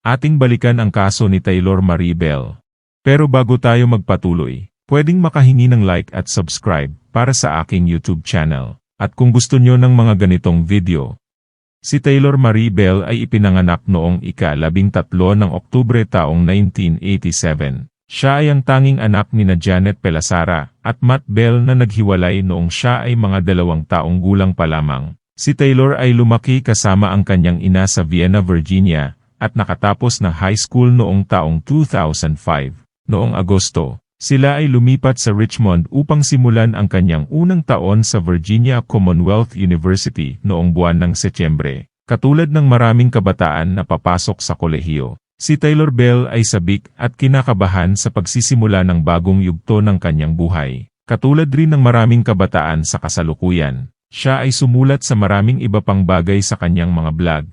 ating balikan ang kaso ni Taylor Maribel. Pero bago tayo magpatuloy, pwedeng makahingi ng like at subscribe para sa aking YouTube channel. At kung gusto nyo ng mga ganitong video, si Taylor Maribel ay ipinanganak noong ika-labing tatlo ng Oktubre taong 1987. Siya ay ang tanging anak ni na Janet Pelasara at Matt Bell na naghiwalay noong siya ay mga dalawang taong gulang pa lamang. Si Taylor ay lumaki kasama ang kanyang ina sa Vienna, Virginia, at nakatapos na high school noong taong 2005. Noong Agosto, sila ay lumipat sa Richmond upang simulan ang kanyang unang taon sa Virginia Commonwealth University noong buwan ng Setyembre. Katulad ng maraming kabataan na papasok sa kolehiyo, si Taylor Bell ay sabik at kinakabahan sa pagsisimula ng bagong yugto ng kanyang buhay. Katulad rin ng maraming kabataan sa kasalukuyan, siya ay sumulat sa maraming iba pang bagay sa kanyang mga blog.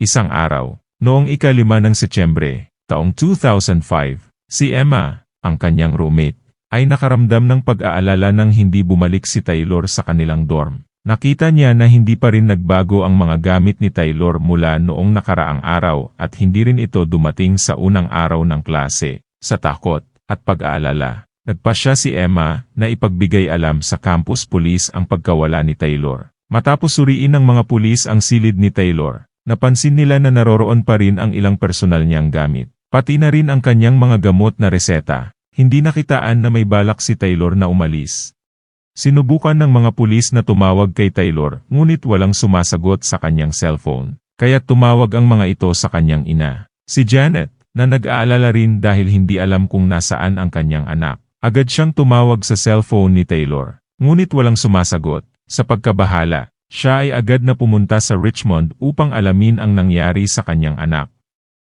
Isang araw, noong ikalima ng Setyembre, taong 2005, si Emma, ang kanyang roommate, ay nakaramdam ng pag-aalala nang hindi bumalik si Taylor sa kanilang dorm. Nakita niya na hindi pa rin nagbago ang mga gamit ni Taylor mula noong nakaraang araw at hindi rin ito dumating sa unang araw ng klase. Sa takot at pag-aalala, nagpasya si Emma na ipagbigay alam sa campus police ang pagkawala ni Taylor. Matapos suriin ng mga pulis ang silid ni Taylor, napansin nila na naroroon pa rin ang ilang personal niyang gamit. Pati na rin ang kanyang mga gamot na reseta. Hindi nakitaan na may balak si Taylor na umalis. Sinubukan ng mga pulis na tumawag kay Taylor, ngunit walang sumasagot sa kanyang cellphone. Kaya tumawag ang mga ito sa kanyang ina. Si Janet, na nag-aalala rin dahil hindi alam kung nasaan ang kanyang anak. Agad siyang tumawag sa cellphone ni Taylor. Ngunit walang sumasagot. Sa pagkabahala, siya ay agad na pumunta sa Richmond upang alamin ang nangyari sa kanyang anak.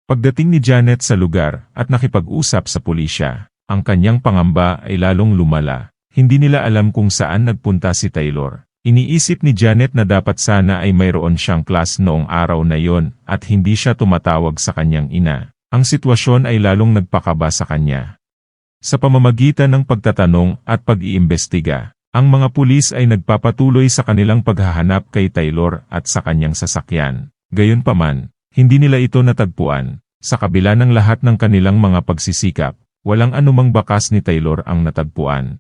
Pagdating ni Janet sa lugar at nakipag-usap sa pulisya, ang kanyang pangamba ay lalong lumala. Hindi nila alam kung saan nagpunta si Taylor. Iniisip ni Janet na dapat sana ay mayroon siyang class noong araw na yon at hindi siya tumatawag sa kanyang ina. Ang sitwasyon ay lalong nagpakaba sa kanya. Sa pamamagitan ng pagtatanong at pag-iimbestiga, ang mga pulis ay nagpapatuloy sa kanilang paghahanap kay Taylor at sa kanyang sasakyan. Gayunpaman, hindi nila ito natagpuan. Sa kabila ng lahat ng kanilang mga pagsisikap, walang anumang bakas ni Taylor ang natagpuan.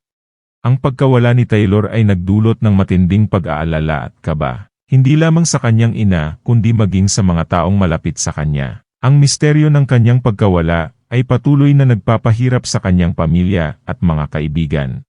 Ang pagkawala ni Taylor ay nagdulot ng matinding pag-aalala at kaba. Hindi lamang sa kanyang ina, kundi maging sa mga taong malapit sa kanya. Ang misteryo ng kanyang pagkawala ay patuloy na nagpapahirap sa kanyang pamilya at mga kaibigan.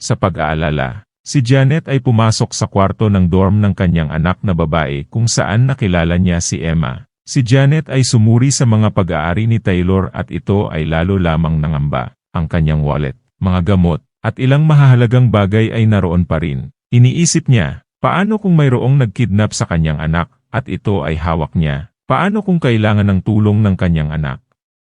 Sa pag-aalala, si Janet ay pumasok sa kwarto ng dorm ng kanyang anak na babae kung saan nakilala niya si Emma. Si Janet ay sumuri sa mga pag-aari ni Taylor at ito ay lalo lamang nangamba. Ang kanyang wallet, mga gamot, at ilang mahahalagang bagay ay naroon pa rin. Iniisip niya, paano kung mayroong nagkidnap sa kanyang anak at ito ay hawak niya? Paano kung kailangan ng tulong ng kanyang anak?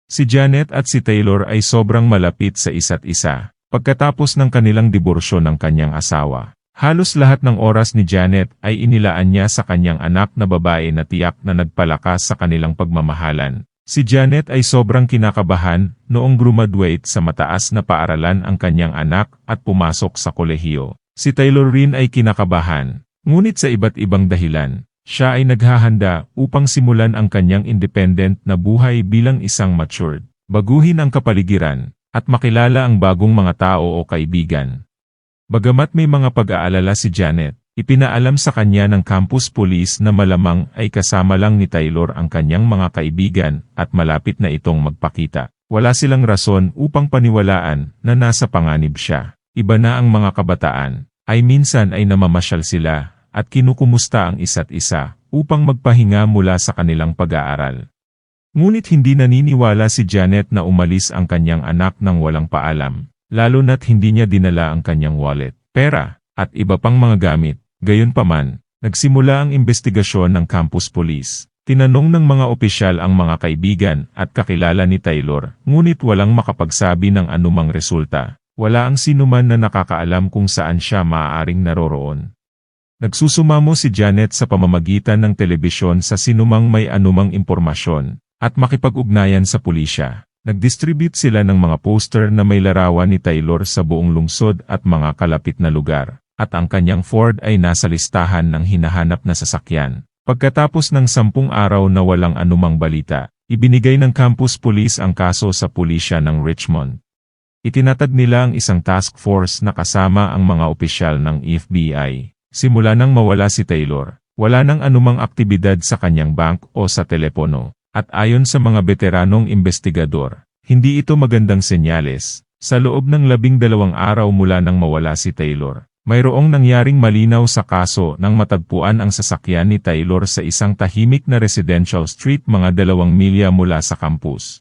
Si Janet at si Taylor ay sobrang malapit sa isa't isa. Pagkatapos ng kanilang diborsyo ng kanyang asawa, halos lahat ng oras ni Janet ay inilaan niya sa kanyang anak na babae na tiyak na nagpalakas sa kanilang pagmamahalan. Si Janet ay sobrang kinakabahan noong graduate sa mataas na paaralan ang kanyang anak at pumasok sa kolehiyo. Si Taylor rin ay kinakabahan, ngunit sa iba't ibang dahilan. Siya ay naghahanda upang simulan ang kanyang independent na buhay bilang isang matured, baguhin ang kapaligiran, at makilala ang bagong mga tao o kaibigan. Bagamat may mga pag-aalala si Janet, Ipinaalam sa kanya ng campus police na malamang ay kasama lang ni Taylor ang kanyang mga kaibigan at malapit na itong magpakita. Wala silang rason upang paniwalaan na nasa panganib siya. Iba na ang mga kabataan, ay minsan ay namamasyal sila at kinukumusta ang isa't isa upang magpahinga mula sa kanilang pag-aaral. Ngunit hindi naniniwala si Janet na umalis ang kanyang anak nang walang paalam, lalo na't hindi niya dinala ang kanyang wallet, pera, at iba pang mga gamit. Gayunpaman, nagsimula ang investigasyon ng campus police. Tinanong ng mga opisyal ang mga kaibigan at kakilala ni Taylor, ngunit walang makapagsabi ng anumang resulta. Wala ang sinuman na nakakaalam kung saan siya maaaring naroroon. Nagsusumamo si Janet sa pamamagitan ng telebisyon sa sinumang may anumang impormasyon, at makipag-ugnayan sa pulisya. Nag-distribute sila ng mga poster na may larawan ni Taylor sa buong lungsod at mga kalapit na lugar at ang kanyang Ford ay nasa listahan ng hinahanap na sasakyan. Pagkatapos ng sampung araw na walang anumang balita, ibinigay ng campus police ang kaso sa pulisya ng Richmond. Itinatag nila ang isang task force na kasama ang mga opisyal ng FBI. Simula nang mawala si Taylor, wala nang anumang aktibidad sa kanyang bank o sa telepono. At ayon sa mga veteranong investigador, hindi ito magandang senyales. Sa loob ng labing dalawang araw mula nang mawala si Taylor, mayroong nangyaring malinaw sa kaso nang matagpuan ang sasakyan ni Taylor sa isang tahimik na residential street mga dalawang milya mula sa campus.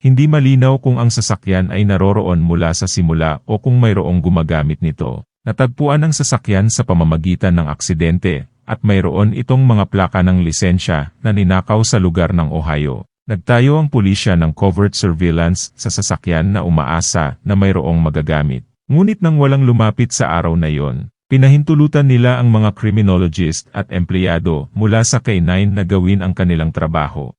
Hindi malinaw kung ang sasakyan ay naroroon mula sa simula o kung mayroong gumagamit nito. Natagpuan ang sasakyan sa pamamagitan ng aksidente, at mayroon itong mga plaka ng lisensya na ninakaw sa lugar ng Ohio. Nagtayo ang pulisya ng covert surveillance sa sasakyan na umaasa na mayroong magagamit. Ngunit nang walang lumapit sa araw na yon, pinahintulutan nila ang mga criminologist at empleyado mula sa K9 na gawin ang kanilang trabaho.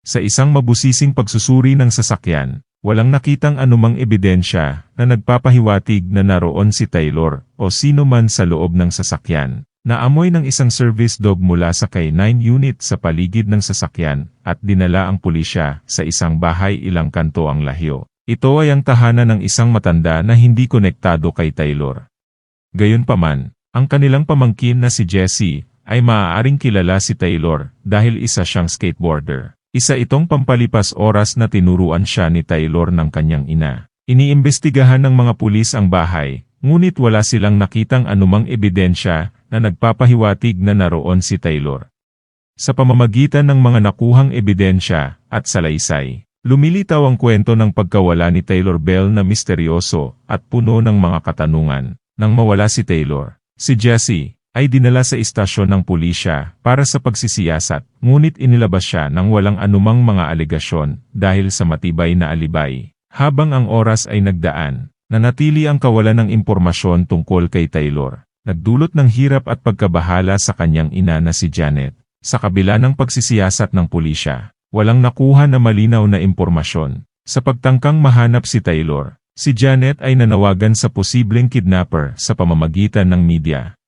Sa isang mabusising pagsusuri ng sasakyan, walang nakitang anumang ebidensya na nagpapahiwatig na naroon si Taylor o sino man sa loob ng sasakyan. Naamoy ng isang service dog mula sa K9 unit sa paligid ng sasakyan at dinala ang pulisya sa isang bahay ilang kanto ang lahyo. Ito ay ang tahanan ng isang matanda na hindi konektado kay Taylor. Gayunpaman, ang kanilang pamangkin na si Jesse ay maaaring kilala si Taylor dahil isa siyang skateboarder. Isa itong pampalipas oras na tinuruan siya ni Taylor ng kanyang ina. Iniimbestigahan ng mga pulis ang bahay, ngunit wala silang nakitang anumang ebidensya na nagpapahiwatig na naroon si Taylor. Sa pamamagitan ng mga nakuhang ebidensya at salaysay, lumilitaw ang kwento ng pagkawala ni Taylor Bell na misteryoso at puno ng mga katanungan. Nang mawala si Taylor, si Jesse, ay dinala sa istasyon ng pulisya para sa pagsisiyasat, ngunit inilabas siya ng walang anumang mga alegasyon dahil sa matibay na alibay. Habang ang oras ay nagdaan, nanatili ang kawalan ng impormasyon tungkol kay Taylor. Nagdulot ng hirap at pagkabahala sa kanyang ina na si Janet. Sa kabila ng pagsisiyasat ng pulisya, walang nakuha na malinaw na impormasyon. Sa pagtangkang mahanap si Taylor, si Janet ay nanawagan sa posibleng kidnapper sa pamamagitan ng media.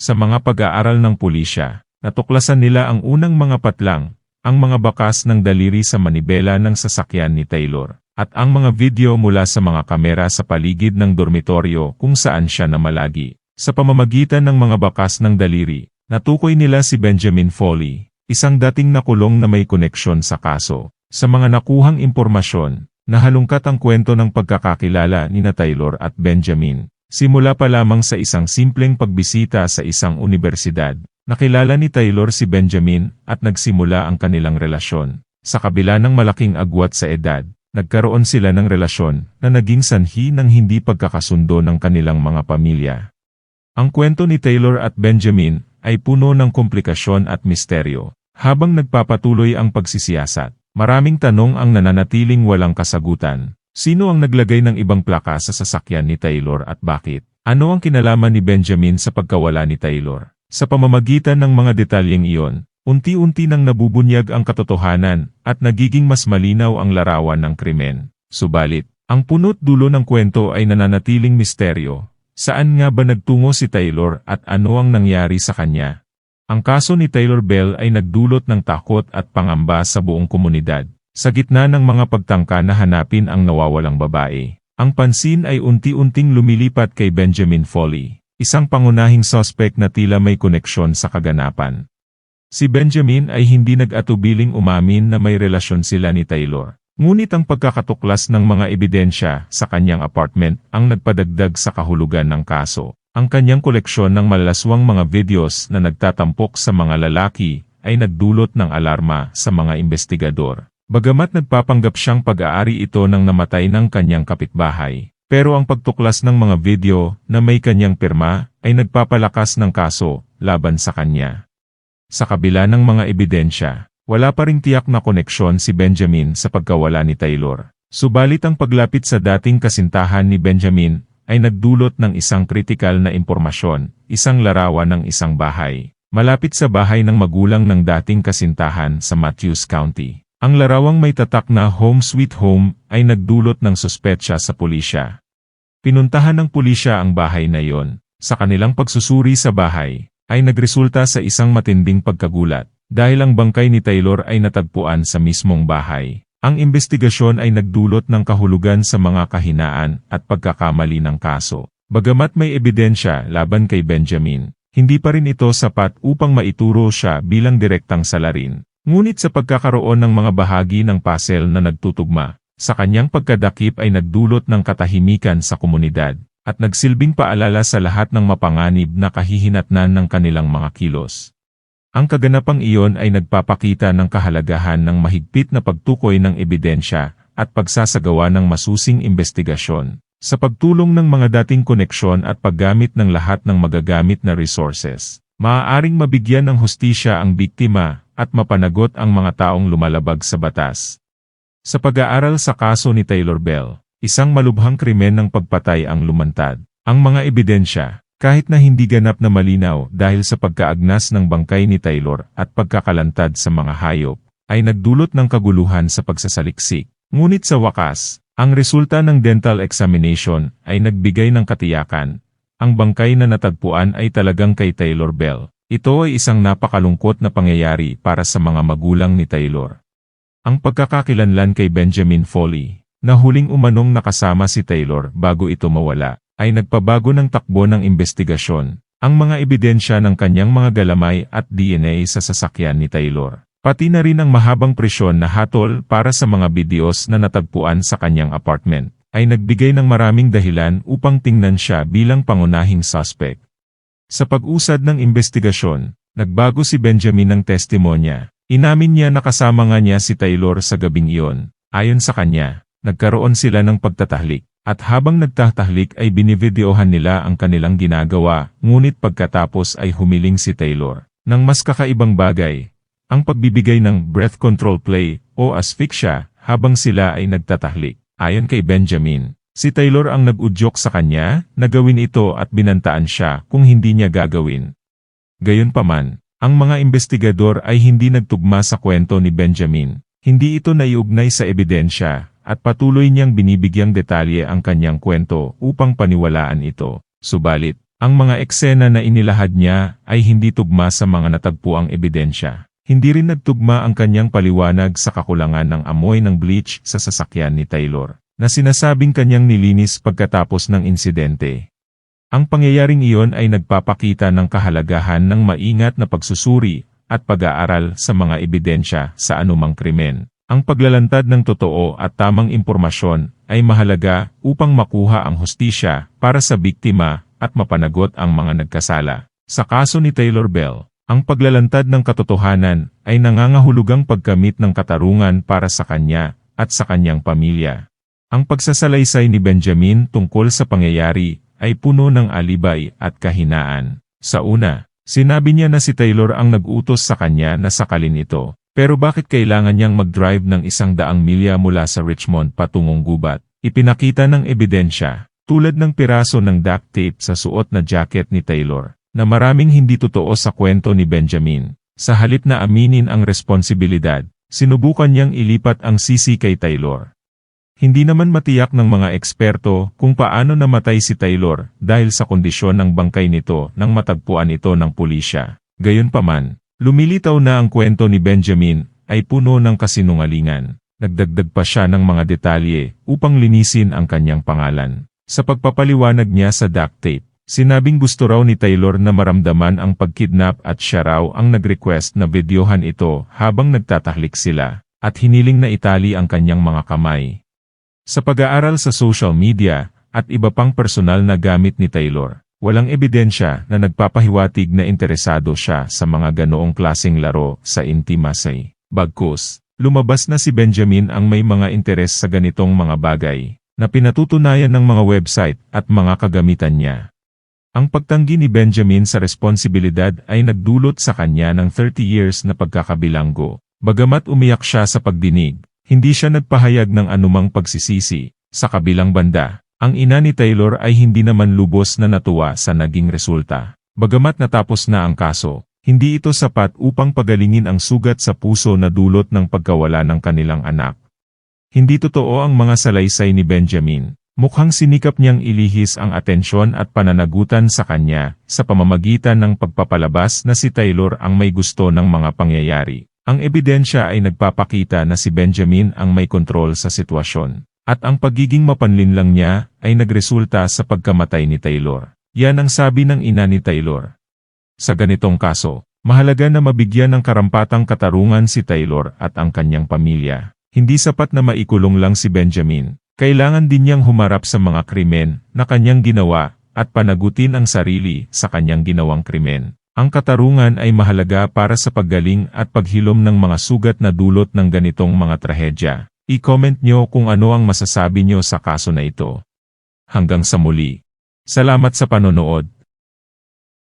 Sa mga pag-aaral ng pulisya, natuklasan nila ang unang mga patlang, ang mga bakas ng daliri sa manibela ng sasakyan ni Taylor, at ang mga video mula sa mga kamera sa paligid ng dormitoryo kung saan siya namalagi. Sa pamamagitan ng mga bakas ng daliri, natukoy nila si Benjamin Foley, isang dating nakulong na may koneksyon sa kaso. Sa mga nakuhang impormasyon, nahalungkat ang kwento ng pagkakakilala ni na Taylor at Benjamin, Simula pa lamang sa isang simpleng pagbisita sa isang universidad, nakilala ni Taylor si Benjamin at nagsimula ang kanilang relasyon. Sa kabila ng malaking agwat sa edad, nagkaroon sila ng relasyon na naging sanhi ng hindi pagkakasundo ng kanilang mga pamilya. Ang kwento ni Taylor at Benjamin ay puno ng komplikasyon at misteryo. Habang nagpapatuloy ang pagsisiyasat, maraming tanong ang nananatiling walang kasagutan. Sino ang naglagay ng ibang plaka sa sasakyan ni Taylor at bakit? Ano ang kinalaman ni Benjamin sa pagkawala ni Taylor? Sa pamamagitan ng mga detalyeng iyon, unti-unti nang nabubunyag ang katotohanan at nagiging mas malinaw ang larawan ng krimen. Subalit, ang punot dulo ng kwento ay nananatiling misteryo. Saan nga ba nagtungo si Taylor at ano ang nangyari sa kanya? Ang kaso ni Taylor Bell ay nagdulot ng takot at pangamba sa buong komunidad. Sa gitna ng mga pagtangka na hanapin ang nawawalang babae, ang pansin ay unti-unting lumilipat kay Benjamin Foley, isang pangunahing suspect na tila may koneksyon sa kaganapan. Si Benjamin ay hindi nag-atubiling umamin na may relasyon sila ni Taylor. Ngunit ang pagkakatuklas ng mga ebidensya sa kanyang apartment ang nagpadagdag sa kahulugan ng kaso. Ang kanyang koleksyon ng malalaswang mga videos na nagtatampok sa mga lalaki ay nagdulot ng alarma sa mga investigador. Bagamat nagpapanggap siyang pag-aari ito ng namatay ng kanyang kapitbahay, pero ang pagtuklas ng mga video na may kanyang pirma ay nagpapalakas ng kaso laban sa kanya. Sa kabila ng mga ebidensya, wala pa ring tiyak na koneksyon si Benjamin sa pagkawala ni Taylor. Subalit ang paglapit sa dating kasintahan ni Benjamin ay nagdulot ng isang kritikal na impormasyon, isang larawan ng isang bahay, malapit sa bahay ng magulang ng dating kasintahan sa Matthews County. Ang larawang may tatak na Home Sweet Home ay nagdulot ng suspetsya sa pulisya. Pinuntahan ng pulisya ang bahay na iyon. Sa kanilang pagsusuri sa bahay, ay nagresulta sa isang matinding pagkagulat dahil ang bangkay ni Taylor ay natagpuan sa mismong bahay. Ang investigasyon ay nagdulot ng kahulugan sa mga kahinaan at pagkakamali ng kaso. Bagamat may ebidensya laban kay Benjamin, hindi pa rin ito sapat upang maituro siya bilang direktang salarin. Ngunit sa pagkakaroon ng mga bahagi ng puzzle na nagtutugma, sa kanyang pagkadakip ay nagdulot ng katahimikan sa komunidad, at nagsilbing paalala sa lahat ng mapanganib na kahihinatnan ng kanilang mga kilos. Ang kaganapang iyon ay nagpapakita ng kahalagahan ng mahigpit na pagtukoy ng ebidensya at pagsasagawa ng masusing investigasyon sa pagtulong ng mga dating koneksyon at paggamit ng lahat ng magagamit na resources. Maaaring mabigyan ng hustisya ang biktima at mapanagot ang mga taong lumalabag sa batas. Sa pag-aaral sa kaso ni Taylor Bell, isang malubhang krimen ng pagpatay ang lumantad. Ang mga ebidensya, kahit na hindi ganap na malinaw dahil sa pagkaagnas ng bangkay ni Taylor at pagkakalantad sa mga hayop, ay nagdulot ng kaguluhan sa pagsasaliksik. Ngunit sa wakas, ang resulta ng dental examination ay nagbigay ng katiyakan. Ang bangkay na natagpuan ay talagang kay Taylor Bell. Ito ay isang napakalungkot na pangyayari para sa mga magulang ni Taylor. Ang pagkakakilanlan kay Benjamin Foley, na huling umanong nakasama si Taylor bago ito mawala, ay nagpabago ng takbo ng investigasyon. Ang mga ebidensya ng kanyang mga galamay at DNA sa sasakyan ni Taylor Pati na rin ang mahabang presyon na hatol para sa mga videos na natagpuan sa kanyang apartment, ay nagbigay ng maraming dahilan upang tingnan siya bilang pangunahing suspect. Sa pag-usad ng investigasyon, nagbago si Benjamin ng testimonya. Inamin niya na kasama nga niya si Taylor sa gabing iyon. Ayon sa kanya, nagkaroon sila ng pagtatahlik. At habang nagtatahlik ay binivideohan nila ang kanilang ginagawa, ngunit pagkatapos ay humiling si Taylor. Nang mas kakaibang bagay, ang pagbibigay ng breath control play o asphyxia habang sila ay nagtatahlik. Ayon kay Benjamin, si Taylor ang nag-udyok sa kanya na gawin ito at binantaan siya kung hindi niya gagawin. Gayunpaman, ang mga investigador ay hindi nagtugma sa kwento ni Benjamin. Hindi ito naiugnay sa ebidensya at patuloy niyang binibigyang detalye ang kanyang kwento upang paniwalaan ito. Subalit, ang mga eksena na inilahad niya ay hindi tugma sa mga natagpuang ebidensya. Hindi rin nagtugma ang kanyang paliwanag sa kakulangan ng amoy ng bleach sa sasakyan ni Taylor, na sinasabing kanyang nilinis pagkatapos ng insidente. Ang pangyayaring iyon ay nagpapakita ng kahalagahan ng maingat na pagsusuri at pag-aaral sa mga ebidensya sa anumang krimen. Ang paglalantad ng totoo at tamang impormasyon ay mahalaga upang makuha ang hustisya para sa biktima at mapanagot ang mga nagkasala. Sa kaso ni Taylor Bell, ang paglalantad ng katotohanan ay nangangahulugang pagkamit ng katarungan para sa kanya at sa kanyang pamilya. Ang pagsasalaysay ni Benjamin tungkol sa pangyayari ay puno ng alibay at kahinaan. Sa una, sinabi niya na si Taylor ang nag-utos sa kanya na sakalin ito. Pero bakit kailangan niyang mag-drive ng isang daang milya mula sa Richmond patungong gubat? Ipinakita ng ebidensya, tulad ng piraso ng duct tape sa suot na jacket ni Taylor, na maraming hindi totoo sa kwento ni Benjamin. Sa halip na aminin ang responsibilidad, sinubukan niyang ilipat ang sisi kay Taylor. Hindi naman matiyak ng mga eksperto kung paano namatay si Taylor dahil sa kondisyon ng bangkay nito nang matagpuan ito ng pulisya. Gayunpaman, lumilitaw na ang kwento ni Benjamin ay puno ng kasinungalingan. Nagdagdag pa siya ng mga detalye upang linisin ang kanyang pangalan. Sa pagpapaliwanag niya sa duct tape, Sinabing gusto raw ni Taylor na maramdaman ang pagkidnap at siya raw ang nag-request na videohan ito habang nagtatahlik sila, at hiniling na itali ang kanyang mga kamay. Sa pag-aaral sa social media, at iba pang personal na gamit ni Taylor, walang ebidensya na nagpapahiwatig na interesado siya sa mga ganoong klasing laro sa intimacy. Bagkus, lumabas na si Benjamin ang may mga interes sa ganitong mga bagay, na pinatutunayan ng mga website at mga kagamitan niya. Ang pagtanggi ni Benjamin sa responsibilidad ay nagdulot sa kanya ng 30 years na pagkakabilanggo. Bagamat umiyak siya sa pagdinig, hindi siya nagpahayag ng anumang pagsisisi. Sa kabilang banda, ang ina ni Taylor ay hindi naman lubos na natuwa sa naging resulta. Bagamat natapos na ang kaso, hindi ito sapat upang pagalingin ang sugat sa puso na dulot ng pagkawala ng kanilang anak. Hindi totoo ang mga salaysay ni Benjamin, Mukhang sinikap niyang ilihis ang atensyon at pananagutan sa kanya sa pamamagitan ng pagpapalabas na si Taylor ang may gusto ng mga pangyayari. Ang ebidensya ay nagpapakita na si Benjamin ang may kontrol sa sitwasyon. At ang pagiging mapanlinlang niya ay nagresulta sa pagkamatay ni Taylor. Yan ang sabi ng ina ni Taylor. Sa ganitong kaso, mahalaga na mabigyan ng karampatang katarungan si Taylor at ang kanyang pamilya. Hindi sapat na maikulong lang si Benjamin. Kailangan din niyang humarap sa mga krimen na kanyang ginawa at panagutin ang sarili sa kanyang ginawang krimen. Ang katarungan ay mahalaga para sa paggaling at paghilom ng mga sugat na dulot ng ganitong mga trahedya. I-comment nyo kung ano ang masasabi nyo sa kaso na ito. Hanggang sa muli. Salamat sa panonood.